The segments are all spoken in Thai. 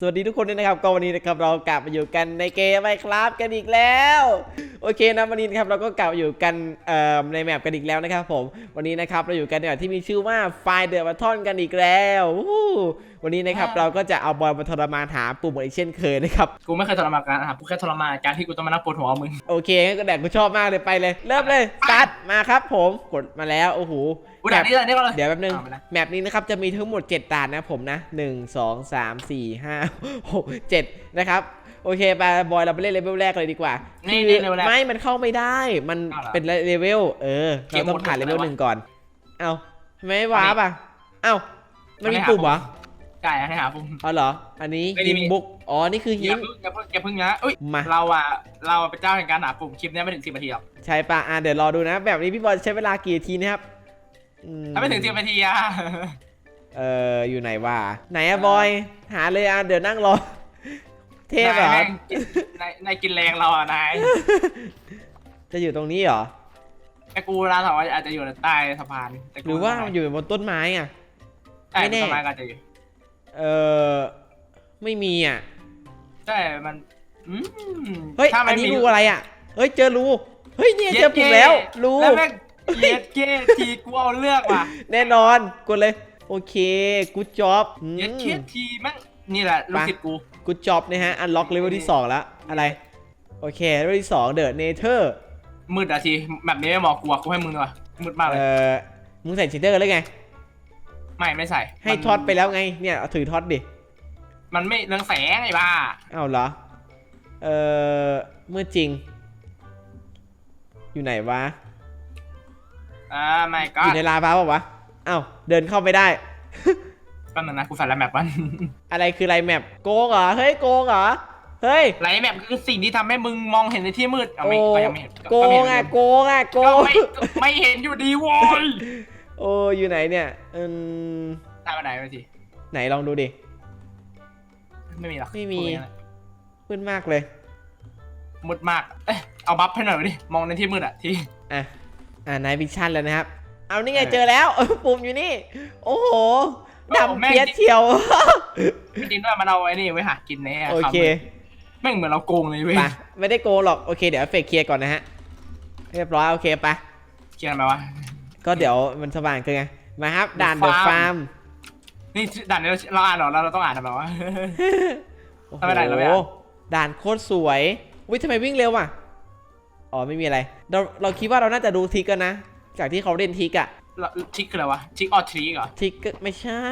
สวัสดีทุกคนด้วยนะครับก็วันนี้นะครับเรากลับมาอยู่กันในเกมไปครับกันอีกแล้ว โอเคนะวันนี้นะครับเราก็กลับมาอยู่กันในแมปกันอีกแล้วนะครับผมวันนี้นะครับเราอยู่กันในแบบที่มีชื่อว่าไฟเดอร์มาทอนกันอีกแล้ววู้ฮู้วันนี้นะครับเราก็จะเอาบอลมาทรมานหาปุ่มเหมือนอีกเช่นเคยนะครับกูไม่เคยทรมานการอะกูแค่ทรมานการที่กูต้องมานั่งปวดหัวเอามึงโอเคงั้นก็แดกกูชอบมากเลยไปเลย เริ่มเลยสตาร์ทมาครับผมกดมาแล้วโอ้โหกูด่านี่เลยนี่ก็เลยเดี๋ยวแป๊บนึงอาไปนะแมปนี้นะครับจะมีทั้งหมด 7 ด่านนะผมนะ 1 2 3 4 5 6 7 นะครับโอเคไปบอยเราไปเล่นเลเวลแรกเลยดีกว่านี่คืนี่อเลเวลแรกไม่มันเข้าไม่ได้ มันอ้าวเหรอเป็นเลเวลเออเกเรามต้องผ่านหมเลดเวลอะไรวะหนึ่งก่อน เอ้าทำไมไม่ว้าป่ะ เอ้ามันมีไม่หาปุ่มเหรอ ไก่ให้หาปุ่มอ๋อเหรอ อันนี้ไม่ได้ฮินมี บุ๊กอ๋อ นี่คืออฮิย่านเพิ่งอย่าเพิ่งอย่าเพิ่งนะเอ้ยมา เราอะเราเป็นเจ้าแห่งการหาปุ่มคลิปเนี้ยไม่ถึงสิบนาทีหรอกใช่ป่ะอะเดี๋ยวรอดูนะ แบบนี้พี่บอลใช้เวลากี่นาทีนะครับอืถ้าไม่ถึงสิบนาทีอะ เอออยู่ไหนวะ ไหนอะบอย หาเลยอะ เดี๋ยวนั่งรอ เทพเหรอ นายแม่งกินนายนายกินแรงเราอะนายจะอยู่ตรงนี้เหรอ ไอ้กูร้านถามว่าอาจจะอยู่ใต้สะพานแต่กูหรือว่าอยู่บนต้นไม้อะใช่ไม่แน่สะพานก็อาจจะอยู่ เออไม่มีอะ ใช่ มันอืมเฮ้ย ถ้าอัไม่นนี้มีรูอะไรอะ เฮ้ย เจอรู เฮ้ย เนี่ยเย็ดเจอปุ่มแล้วรูแล้วแม่งเย็ดเกทีกูเอาเลือกว่ะ แน่นอน กดเลย โอเค กูจ็อบเย็ดเคทีแม่งนี่แหละลูกศิษย์กู กูจ็อบนะฮะ อันล็อกเลเวลที่ 2 แล้ว อะไร โอเค เลเวลที่ 2 เดอะเนเธอร์ มืดอะทีแบบนี้ไม่เหมาะกูอะกูให้มึงดีกว่ามืดมากเลเอยอมึงใส่ชิเดอร์แล้วไง ไม่ไม่ใส่ให้มันท็อตไปแล้วไงเนี่ยเอาถือท็อตดิมันไม่เรืองแสงไอ้บ้าอ้าวเหรอเออเมื่อจริง อยู่ไหนวะอ่าไม่ก็อยู่ในลาฟ้าเปล่าวะอ้าวเดินเข้าไม่ได้ แป๊บนึงนะกูใส่แล้วแมปมัน อะไรคือไรแมปโกงเหรอเฮ้ยโกงเหรอเฮ้ยไลท์แมปคือสิ่งที่ทำให้มึงมองเห็นในที่มืดเอาโอ้ไม่ก็ยังไม่เห็นโกไม่งเห็นอะโกงอะโกก็ง ไม่ก็ไม่เห็นอยู่ดีโว้ย โอ้อยู่ไหนเนี่ยอืมตายไปไหนไปทีไหนลองดูดิ ไม่มีหรอกไม่มีพูดอย่างนั้นแหละมืดมากเลย มืดมาก เอ๊ะเอาบัฟให้หน่อยดิ มองในที่มืดอะที่ อะ อ่านายวิชั่นแล้วนะครับ เอานี่ไงเออเจอแล้วเออปุ่มอยู่นี่ โอ้โหโอ้ดำแม่ง เพี้ยเชียวไม่จริงด้วยมันเอาไอ้นี่ไว้หากินในโอเค แม่งเหมือนเราโกงเลยเว้ยไปไม่ได้โกงหรอก โอเค เดี๋ยวเฟกเคลียร์ก่อนนะฮะ เรียบร้อย โอเคไปเขียนอะไรวะ ก็เดี๋ยวมันสว่างเกินไง มาครับ ด่านเด The อะฟา Farm ร์มนี่ด่านนี้เราอ่านเหรอแล้วเราต้องอ่านทำไมวะทำไมด่านเราไม่อ่าน ด่านโคตรสวยอุ้ยทำไมวิ่งเร็วอะ อ๋อไม่มีอะไร เราเราคิดว่าเราน่าจะดูทิกกันนะ จากที่เขาเล่นทิกอะแล้วทิกคืออะไรวะทิกออทริกเหรอทิกก็ไม่ใช่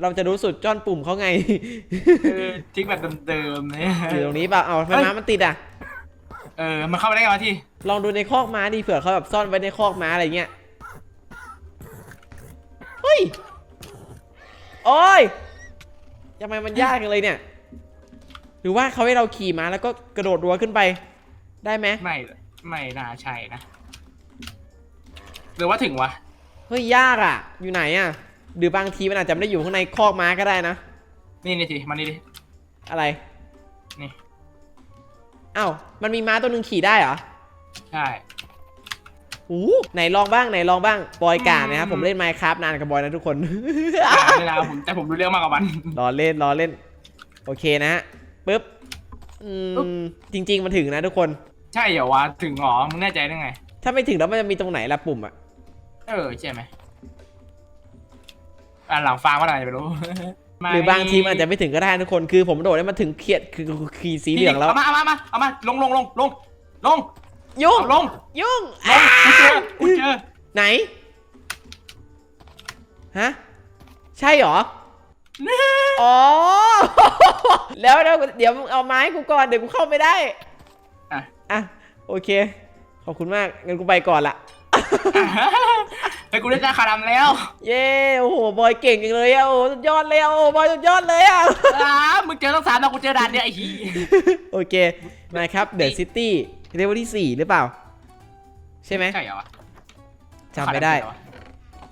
เราจะรู้สุดจ้อนปุ่มเขาไง เออทิกแบบเดิมๆเนี่ย อยู่ตรงนี้เปล่าเอาทำไมเฮ้ย ม้ามันติดอะ เออมันเข้าไปได้ไงวะที่ ลองดูในคอกม้าดิเผื่อเขาแบบซ่อนไว้ในคอกม้าอะไรเงี้ย เฮ้ย โอ้ยทำไมมันยากจังเลยเนี่ย หรือว่าเขาให้เราขี่ม้าแล้วก็กระโดดรั้วขึ้นไป ได้ไหมไม่ไม่น่าใช่นะ หรือว่าถึงวะ เฮ้ยยากอะ อยู่ไหนอะ หรือบางทีมันอาจจะไม่ได้อยู่ข้างในคอกม้าก็ได้นะ นี่นี่ทีมานี่ดิ อะไร นี่ อ้าว มันมีม้าตัวหนึ่งขี่ได้เหรอ ใช่ อู้ไหนลองบ้างไหนลองบ้างบอยกานะครับอืมผมเล่นไมค์ครับนานกับบอยนะทุกคนอ่านี่นะผมแต่ผมรู้เรื่องมากกว่ามันรอเล่นรอเล่น โอเคนะฮะปึ๊บอืปึ๊บมจริง ๆมันถึงนะทุกคน ใช่เหรอวะถึงเหรอมึงแน่ใจได้ไง ถ้าไม่ถึงแล้วมันจะมีตรงไหนละปุ่มอะเออใช่ไหมอ่าหลังฟาร์มว่าอะไรไม่รู้หรือบางทีมันอาจจะไม่ถึงก็ได้นะทุกคนคือผมโดดได้มาถึงเขียดคือขีดสีเหลืองแล้วเอามาเอามาเอามาเอามาลงลงลงลงลง ยุ่ง เอาลงยุ่งลงกูเจอกูเจอไหน ฮะ ใช่เหรออ๋อ แล้วเดี๋ยวเดี๋ยวมึงเอาไม้กูก่อน เดี๋ยวกูเข้าไม่ได้ อะอะ โอเค ขอบคุณมากงั้นกูไปก่อนละ ไอ้กูได้จาคาดำแล้วเย้ โอ้โห บอยเก่งจังเลยอะโอ้โหสุดยอดเลยอะโอ้โหบอยสุดยอดเลยอะ อ้ามึงเจอต้องสามแล้วกูเจอด่านเดียวไอ้ฮีโอเคนะครับ เดอะซิตี้ เลเวลที่4หรือเปล่า ใช่ไหมใช่เหรอวะจำไม่ได้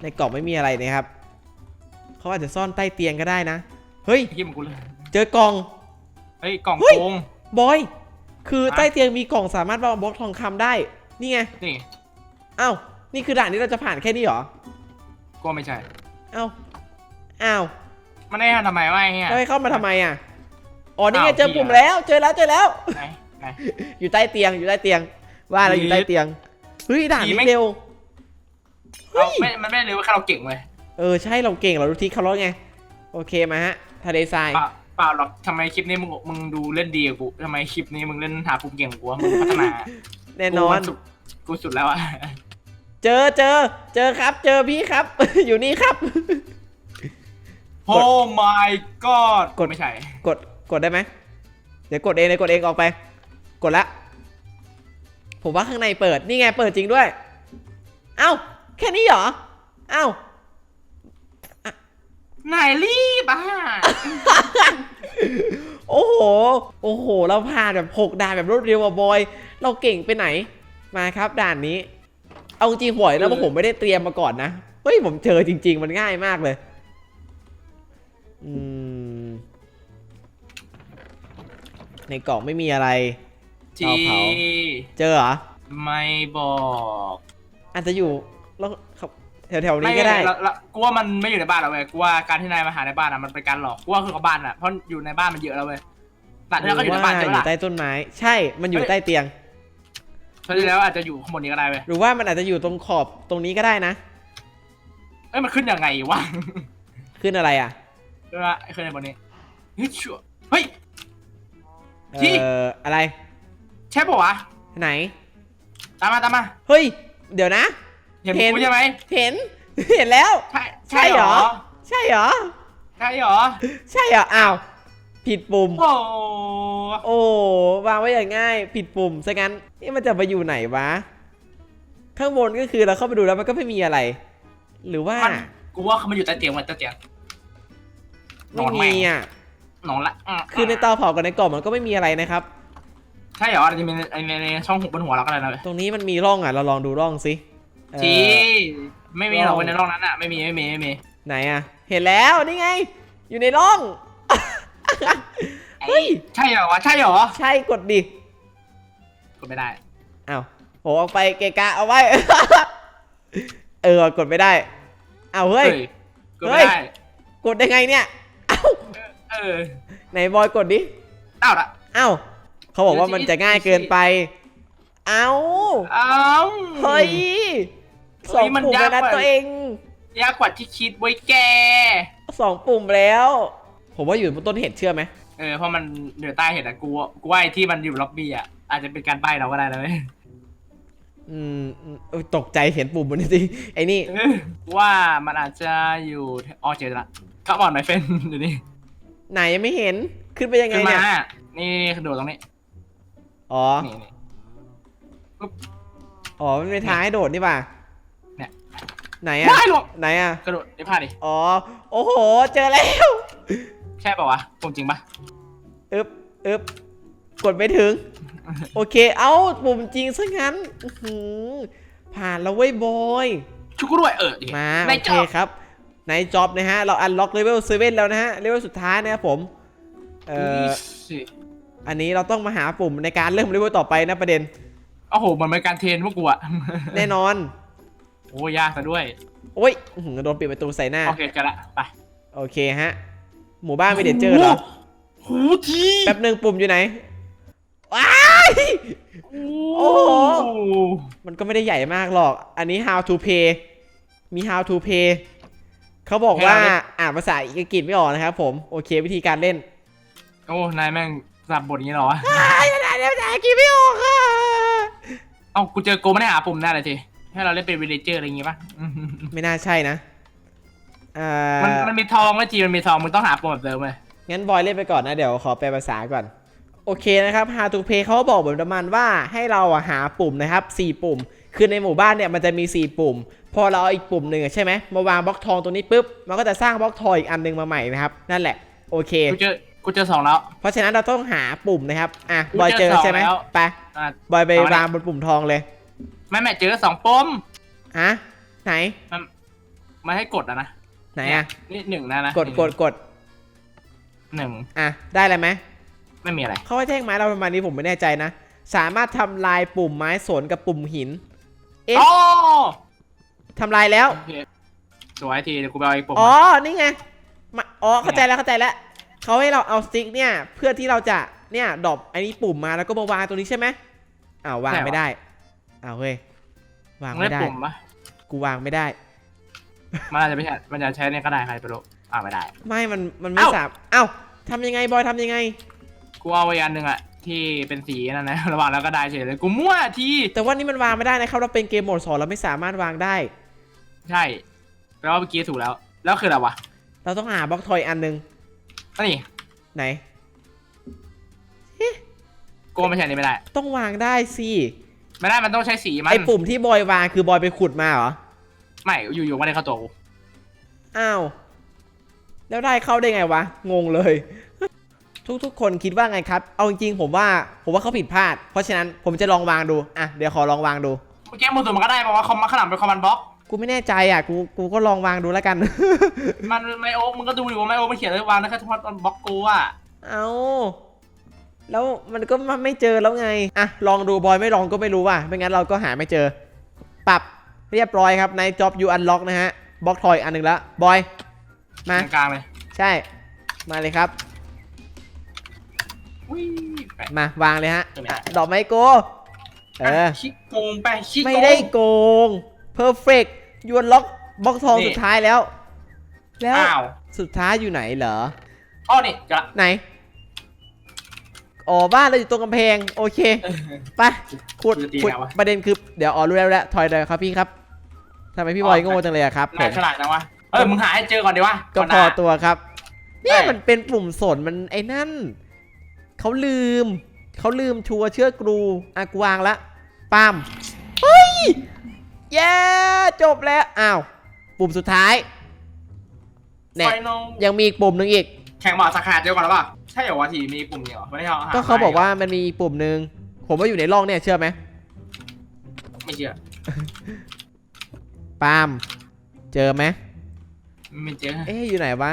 ในกล่องไม่มีอะไรนะครับเขาอาจจะซ่อนใต้เตียงก็ได้นะ เฮ้ยไอ้ฮีมึงกูเลยเจอกล่องเฮ้ยกล่องเฮ้ยโกงบอย คือฮะใต้เตียงมีกล่องสามารถวางบล็อกทองคำได้ นี่ไง นี่อ้าวนี่คือด่านที่เราจะผ่านแค่นี้เหรอกูไม่ใช่อ้าวอ้าวมันได้ทำไมวะไอ้เหี้ยแล้วให้เข้ามาทำไมอะ อ๋อ นี่ไงอ้าวเจอปุ่มเหี้ยแล้ว เจอแล้ว เจอแล้ว ไหนไหน อยู่ใต้เตียงอยู่ใต้เตียง ว่าเราอยู่ใต้เตียงเฮ้ยด่านผีนี้ไม่เร็วเฮ้เอายไม่มันไม่ได้เลยว่าแค่เราเก่งเว้ยเออใช่เราเก่งเรารู้ทิศเขาแล้วไง โอเคมาฮะทะเลทรายเปล่าเปล่าหรอกทำไมคลิปนี้มึงมึงดูเล่นดีกับกูทำไมคลิปนี้มึงเล่นหาปุ่มเก่งกว่ากูวะมึงพัฒนาแน่นอน กูมัสุดกูสุดแล้วอะเจอเจอเจอครับ เจอพี่ครับ อยู่นี่ครับ โอ้ my god กด ไม่ใช่ กดกดได้ไหมเดี๋ยวกดเองเลยกดเองออกไป กดละ ผมว่าข้างในเปิด นี่ไงเปิดจริงด้วย เอ้า แค่นี้เหรอ เอ้า นายรีบอะ โอ้โห โอ้โห เราผ่านแบบหกด่านแบบรวดเร็วอะบอย เราเก่งไปไหน มาครับด่านนี้ เอาจริงหวยแล้วว่าผมไม่ได้เตรียมมาก่อนนะ เฮ้ย ผมเจอจริง ๆ มันง่ายมากเลย อืมในกล่องไม่มีอะไร ทีเผา เจอเหรอ ไม่บอกอาจจะอยู่แล้วครับแถวๆนี้ก็ได้ม่ละกูว่ามันไม่อยู่ในบ้านเราเว้ยกูว่าการที่นายมาหาในบ้านอะมันเป็นการหลอกกูว่าคือกับบ้านอะเพราะอยู่ในบ้านมันเยอะแล้วเว้ยแต่หที่รืแล้วก็อยู่ในบ้านว่าใช่อไหมยู่ล่ะใต้ต้นไม้ ใช่ มันอยู่เฮ้ยใต้เตียง เพราะที่แล้วอาจจะอยู่ข้างบนนี้ก็ได้เว้ยหรือว่ามันอาจจะอยู่ตรงขอบตรงนี้ก็ได้นะ เอ้ยมันขึ้นยังไงวะ ขึ้นอะไรอะ ใช่ไหมขึ้นในบนนี้เฮ้ยชัวร์เฮ้ย ที่ เอ่ออะไร ใช่ปะวะไหน ตามมาตามมาเฮ้ย เดี๋ยวนะ เห็นเห็น กูใช่ไหมเห็น เห็นแล้ว ใช่ใช่เหรอ ใช่เหรอ ใช่เหรอใช่เหรอ อ้าว ผิดปุ่ม โอ้โอ้วางไว้อย่างง่าย ผิดปุ่มซะงั้นนี่มันจะไปอยู่ไหนวะ ข้างบนก็คือเราเข้าไปดูแล้วมันก็ไม่มีอะไร หรือว่ามันกูว่าเขามาอยู่ใต้เตียงมันใต้เตียงไม่มีอะนอนละมคือในเตาเผากับในกล่องมันก็ไม่มีอะไรนะครับใช่เหรออาจจะมีในในในช่องหูบนหัวเราก็ได้นะเว้ยตรงนี้มันมีร่องอะ เราลองดูร่องสิเอ่อทีไม่มีหรอกร่อง ในร่องนั้นอะไม่มีไม่มีไม่มีไหนอะ เห็นแล้วนี่ไง อยู่ในร่อง เฮ้ย ใช่เหรอวะใช่เหรอใช่กดดิกดไม่ได้อ้าวโหเอาไปเกะกะเอาไว้ เออกดไม่ได้อ้าวเฮ้ย กดไม่ได้กดได้ไงเนี่ยเอ้าเออไหนบอยกดดิอ้าวละเอ้า เขาบอกว่ามันจะง่ายเกินไป เอ้า อ้าวเฮ้ยสเฮ้องยมันปุ่มยากแล้วนะกว่าตัวเอง ยากกว่าที่คิดไว้แก สองปุ่มแล้ว ผมว่าอยู่บนต้นเห็ดเชื่อไหม เออ เพราะมันเหนือใต้เห็นอะกูกูว่าไอ้ที่มันอยู่ล็อบบี้อะอาจจะเป็นการใบ้เราก็ได้นะเว้ยอืมอืมเอ้ยตกใจเห็นปุ่มบนนี้สิไอ้นี่ เออกูว่ามันอาจจะอยู่อ๋อเจอละก็อ่อนไหมเฟนเดี๋ยวนี้ไหนยังไม่เห็น ขึ้นไปยังไงขึ้นเนี่มายนี่โดดตรงนี้ อ๋อ นี่นี่ อ๋อ มันเป็นทางให้โดดนี่ป่ะเนี่ย ไหนอะไม่หรอกไหนอะกระโดดได้พลาดดิอ๋อ โอ้โห เจอแล้วใช่ป่าวะผมจริงปะอึบอึบกดไม่ถึง โอเค เอ้าปุ่มจริงซะงั้นอื้อหือผ่านแล้วเว้ยบอย ชุกกูด้วยเออมาในโอจเคอบครับ ในจ็อบนะฮะ เราอันล็อกเลเวลเซเว่นแล้วนะฮะ เลเวลสุดท้ายนะครับผม เอ่อ สิ อันนี้เราต้องมาหาปุ่มในการเริ่มเลเวลต่อไปนะประเด็น โอ้โหมันเป็นการเทรนพวกกูอะ แน่นอน โอ้ยากซะด้วย โอ้ยอื้อหือโดนปิดประตูใส่หน้า โอเคเจะละไปโอเคฮะ หมู่บ้านไม่เด็ดเจอเหรอ โหูทีแป๊บหนึ่งปุ่มอยู่ไหนว้าย โอ้โห มันก็ไม่ได้ใหญ่มากหรอก อันนี้ how to pay มี how to pay เขาบอกว่า อ่านภาษาอังกฤษไม่ออกนะครับผม โอเค วิธีการเล่น โอ้ นายแม่ง สับบทอย่างนี้เหรอวะอ่านภาษาอังกฤษไม่ออกค่ะเอ้ากูเจอโกไม่ได้หาปุ่มแน่เลยทีให้เราเล่นเป็นวิลเลเจอร์อะไรอย่างงี้ปะไม่น่าใช่นะอ่ามันมันมีทองแล้วจีมันมีทองมึงต้องหาปุ่มแบบเดิมเลยงั้นบอยเล่นไปก่อนนะเดี๋ยวขอแปลภาษาก่อน โอเคนะครับ how to pay เขาบอกเหมือนประมาณว่าให้เราอะหาปุ่มนะครับ 4 ปุ่ม คือในหมู่บ้านเนี่ยมันจะมี 4 ปุ่ม พอเราเอาอีกปุ่มหนึ่งอะใช่ไหมมาวางบล็อกทองตรงนี้ปุ๊บมันก็จะสร้างบล็อกทองอีกอันหนึงมาใหม่นะครับนั่นแหละโอเค กูเจอ กูเจอสองแล้ว เพราะฉะนั้นเราต้องหาปุ่มนะครับ อะ กูบอยเจอเจอสองใช่ไหมแล้ว ไป อะ บอยไปเอาเนี่ยวางบนปุ่มทองเลยไม่แม่เจอสองปุ่มฮะไหนมาให้กดอะนะไหนอะนี่หนึ่งนะนะกดกดกด หนึ่งอะ ได้อะไรไหม ไม่มีอะไร เขาให้แท่งไม้เราประมาณนี้ผมไม่แน่ใจนะ สามารถทำลายปุ่มไม้สนกับปุ่มหิน เอ๊ะ โอ้ทำลายแล้ว โอเคสวยทีเดี๋ยวกูไปเอาอีกปุ่มอ๋อนี่ไงมาอ๋อ เข้าใจแล้วเข้าใจแล้ว เขาให้เราเอาสติ๊กเนี่ย เพื่อที่เราจะเนี่ยดรอปไอ้นี้ปุ่มมาแล้วก็มาวางตรงนี้ใช่ไหมอ้าววางไม่ได้อ้าวเฮ้ยวางมึงได้ไม่ได้ปุ่มปะกูวางไม่ได้มันอาจจะไม่ใช่มันจะใช้ในก็ได้ใครไปรู้อ่าไม่ได้ ไม่มันมันไม่เอ้าสามเอ้าทำยังไงบอยทำยังไง กูเอาไว้อันหนึ่งอะที่เป็นสีนั่นนะระหว่างแล้วก็ได้เฉยเลยกูมั่วทีแต่ว่านี่มันวางไม่ได้นะครับเราเป็นเกมโหมดสองเราไม่สามารถวางได้ ใช่แปลว่าเมื่อกี้ถูกแล้ว แล้วคืออะไรวะเราต้องหาบล็อกทอยอันหนึงอั นนี้ไหนกูไม่ใช่อันนี่ไม่ได้ ต้องวางได้สิไม่ได้มันต้องใช้สีมันไอปุ่มที่บอยวางคือบอยไปขุดมาเหรอไม่อยู่ๆไม่ได้เข้าตัวกูอ้าวแล้วได้เข้าได้ไงวะงงเลย ทุกๆ คนคิดว่าไงครับ เอาจริงๆผมว่าผมว่าเขาผิดพลาด เพราะฉะนั้นผมจะลองวางดูอะเดี๋ยวขอลองวางดู เมื่อกี้มือถือมันก็ได้เพราะว่าคอมมันขนาดเป็นคอมมานด์บล็อก กูไม่แน่ใจอะกูกูก็ลองวางดูแล้วกัน มันไม่โอ๊กมึงก็ดูดิว่าไม่โอ๊กมันเขียนเลยวางได้แค่เฉพาะตอนบล็อกกูอะเอาแล้วมันก็มาไม่เจอแล้วไงอะลองดูบอยไม่ลองก็ไม่รู้ว่ะไม่งั้นเราก็หาไม่เจอ ปรับเรียบร้อยครับใน job you unlock นะฮะบล็อกทอยอันหนึ่งแล้วบอย มากลางๆเลยใช่ มาเลยครับ อุ้ยแปะ มาวางเลยฮะตรงไหน อะดอกไม้โก เออชิโกงไปชิโกงไม่ได้โกง perfect ยวนล็อกบล็อกทองนี่ สุดท้ายแล้ว แล้วอ้าวสุดท้ายอยู่ไหนเหรออ้อนี่จะไหน อ๋อบ้านเราอยู่ตรงกำแพง โอเค ไปขุดจะตีขุดไงวะประเด็นคือเดี๋ยวอ๋อรู้แล้วแล้วถอยเลยครับพี่ครับทำไมพี่บอยโง่จังเลยอะครับผนายมฉลาดจังวะ เออมึงหาให้เจอก่อนดีวะก็อนพอหน้าตัวครับ เนี่ยใช่มันเป็นปุ่มสนมันไอ้นั่นเขาลืมเขาลืมชัวร์เชื่อกรูอะกูวางละปามเฮ้ย เย้ จบแล้ว อ้าว ปุ่มสุดท้ายเนี่ยไฟนอลยังมีอีกปุ่มหนึ่งอีก แข่งบอลสาขาเดียวกันหรือเปล่าใช่เหรอวะทีมีปุ่มเดียวเหรอไม่ได้เอาหก็เขาบอกว่ามันมีอีกปุ่มหนึ่งผมว่าอยู่ในร่องเนี่ยเชื่อไหมไม่เชื่อปาล์มเจอไหมไม่เจอเอ๊ะอยู่ไหนวะ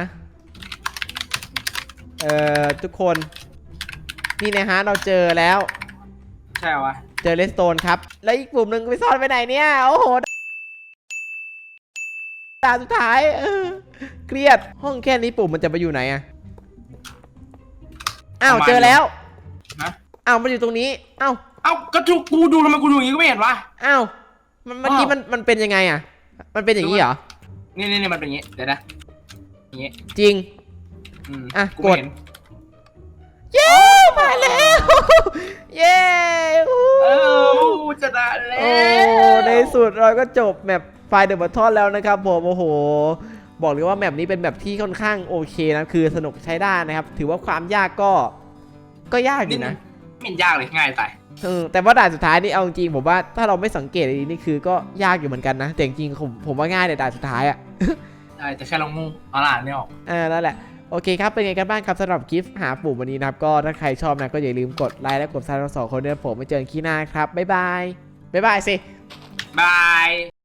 เอ่อทุกคน นี่นะฮะเราเจอแล้ว ใช่เหรอวะ เจอเลสโตนครับ แล้วอีกปุ่มหนึ่งไปซ่อนไปไหนเนี่ย โอ้โหดาสุดท้ายเออเครียด ห้องแค่นี้ปุ่มมันจะไปอยู่ไหนอะอ้าว เจอแล้วนะอ้าวมันอยู่ตรงนี้ อ้าว เอ้าก็ถูกกูดูทำไมกูดูอย่างงี้ก็ไม่เห็นวะ อ้าว มันเมื่อกี้อ้าวมันมันเป็นยังไงอะมันเป็นอย่างนี้เหรอ นี่นี่นี่มันเป็นอย่างงี้ เดี๋ยวนะอย่างงี้ จริงอืมอะกูไม่กดเห็นเย้ มาแล้ว เย้เออจะได้แล้โอ้วในสุดเราก็จบแมปไฟเดอร์บัตทอนแล้วนะครับผมโอ้โห บอกเลยว่าแมปนี้เป็นแบบที่ค่อนข้างโอเคนะคือสนุกใช้ได้นะครับ ถือว่าความยากก็ก็ยากอยู่นะไม่เห็นยากเลยง่ายตายเออแต่ว่าด่านสุดท้ายนี่เอาจริงๆผมว่าถ้าเราไม่สังเกตดีๆนี่คือก็ยากอยู่เหมือนกันนะแต่จริงๆผมผมว่าง่ายแต่ด่านสุดท้ายอะ ใช่แต่แค่เรางูเอาล่ะไม่ออกอ่านั่นแหละ โอเคครับ เป็นไงกันบ้างครับสำหรับคลิปหาปุ่มวันนี้นะครับ ก็ถ้าใครชอบนะ ก็อย่าลืมกดไลค์และกดซับสไครต์สองคนด้วยผมไปเจอกันขี้หน้าครับ บ๊ายบาย บ๊ายบายสิ บาย